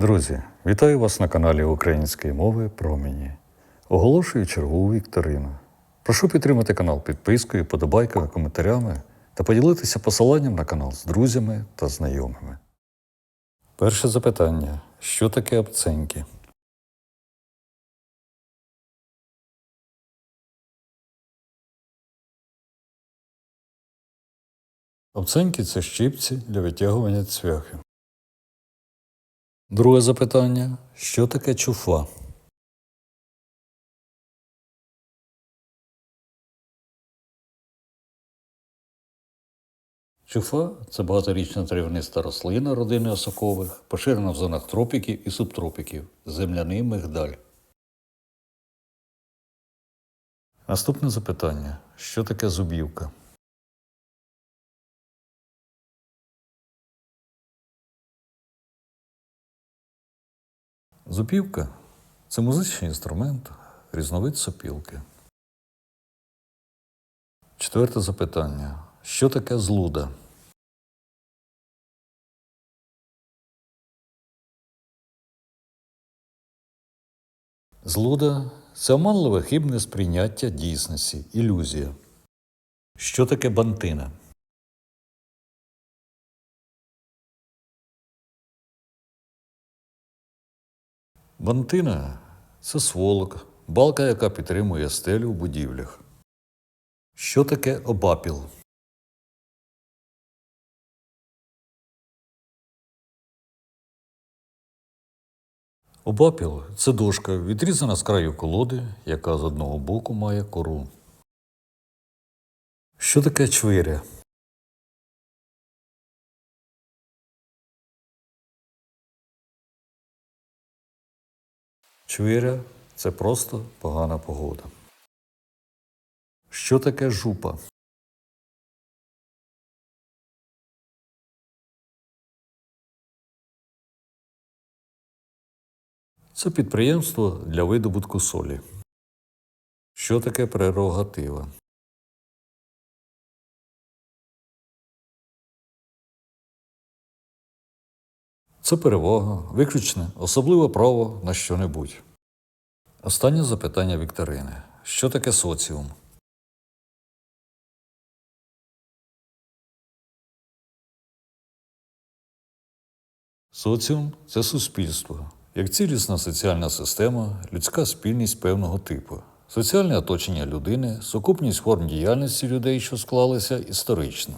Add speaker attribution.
Speaker 1: Друзі, вітаю вас на каналі Української мови Промені. Оголошую чергову вікторину. Прошу підтримати канал підпискою, подобайками, коментарями та поділитися посиланням на канал з друзями та знайомими. Перше запитання: що таке обценьки? Обценьки це щипці для витягування цвяхи. Друге запитання: що таке чуфа? Чуфа це багаторічна трав'яниста рослина родини осокових, поширена в зонах тропіків і субтропіків, земляний мигдаль. Наступне запитання: що таке зубівка? Зубівка це музичний інструмент, різновид сопілки. Четверте запитання. Що таке злуда? Злуда це оманливе хибне сприйняття дійсності, ілюзія. Що таке бантина? Бантина це сволок, балка, яка підтримує стелю в будівлях. Що таке обапіл? Обапіл це дошка, відрізана з краю колоди, яка з одного боку має кору. Що таке чвиря? Чвиря це просто погана погода. Що таке жупа? Це підприємство для видобутку солі. Що таке прерогатива? Це перевага, виключне, особливе право на що-небудь. Останнє запитання Вікторини. Що таке соціум? Соціум це суспільство, як цілісна соціальна система, людська спільність певного типу, соціальне оточення людини, сукупність форм діяльності людей, що склалися історично.